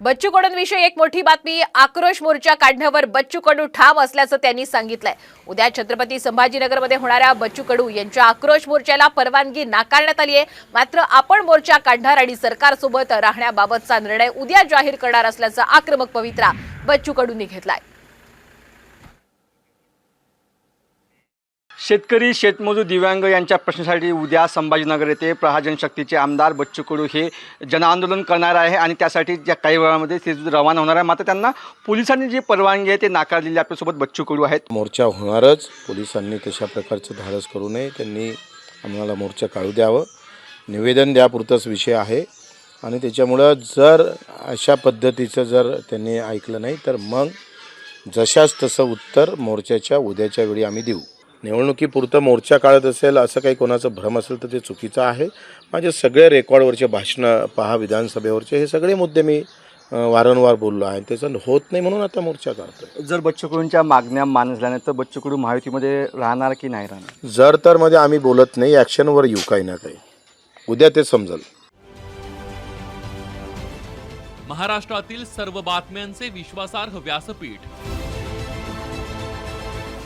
बच्चू कडूंविषयी एक मोठी बातमी आक्रोश मोर्चा काढण्यावर बच्चू कडू ठाम असल्याचं त्यांनी सांगितलंय. उद्या छत्रपती संभाजीनगरमध्ये होणाऱ्या बच्चू कडू यांच्या आक्रोश मोर्चाला परवानगी नाकारण्यात आली आहे मात्र आपण मोर्चा काढणार आणि सरकारसोबत राहण्याबाबतचा निर्णय उद्या जाहीर करणार असल्याचा आक्रमक पवित्रा बच्चू कडूंनी घेतलाय. शेतकरी शेतमजूर दिव्यांग यांच्या प्रश्नासाठी उद्या संभाजीनगर येथे प्रहा जनशक्तीचे आमदार बच्चू कडू हे जनआंदोलन करणार आहे आणि त्यासाठी ज्या काही वेळामध्ये ते रवाना होणार आहे. मात्र त्यांना पोलिसांनी जी परवानगी आहे ते नाकारलेली आपल्यासोबत बच्चू कडू आहेत. मोर्चा होणारच. पोलिसांनी तशा प्रकारचं धाडस करू नये त्यांनी आम्हाला मोर्चा काढू द्यावं. निवेदन द्यापुरतंच विषय आहे. आणि त्याच्यामुळं जर अशा पद्धतीचं जर त्यांनी ऐकलं नाही तर मग जशाच तसं उत्तर मोर्चाच्या उद्याच्या वेळी आम्ही देऊ. निवडणुकीपुरतं मोर्चा काढत असेल असं काही कोणाचं भ्रम असेल तर ते चुकीचं आहे. माझे सगळे रेकॉर्डवरचे भाषणं पहा विधानसभेवरचे हे सगळे मुद्दे मी वारंवार बोललो आहे. त्याचं होत नाही म्हणून आता मोर्चा काढतो जर बच्चू कडूंच्या मागण्या मानल्या नाही तर बच्चू कडू महायुतीमध्ये राहणार की नाही राहणार? जर तर मध्ये आम्ही बोलत नाही ॲक्शनवर येऊ काही ना काही. उद्या ते समजेल. महाराष्ट्रातील सर्व बातम्यांचे विश्वासार्ह व्यासपीठ.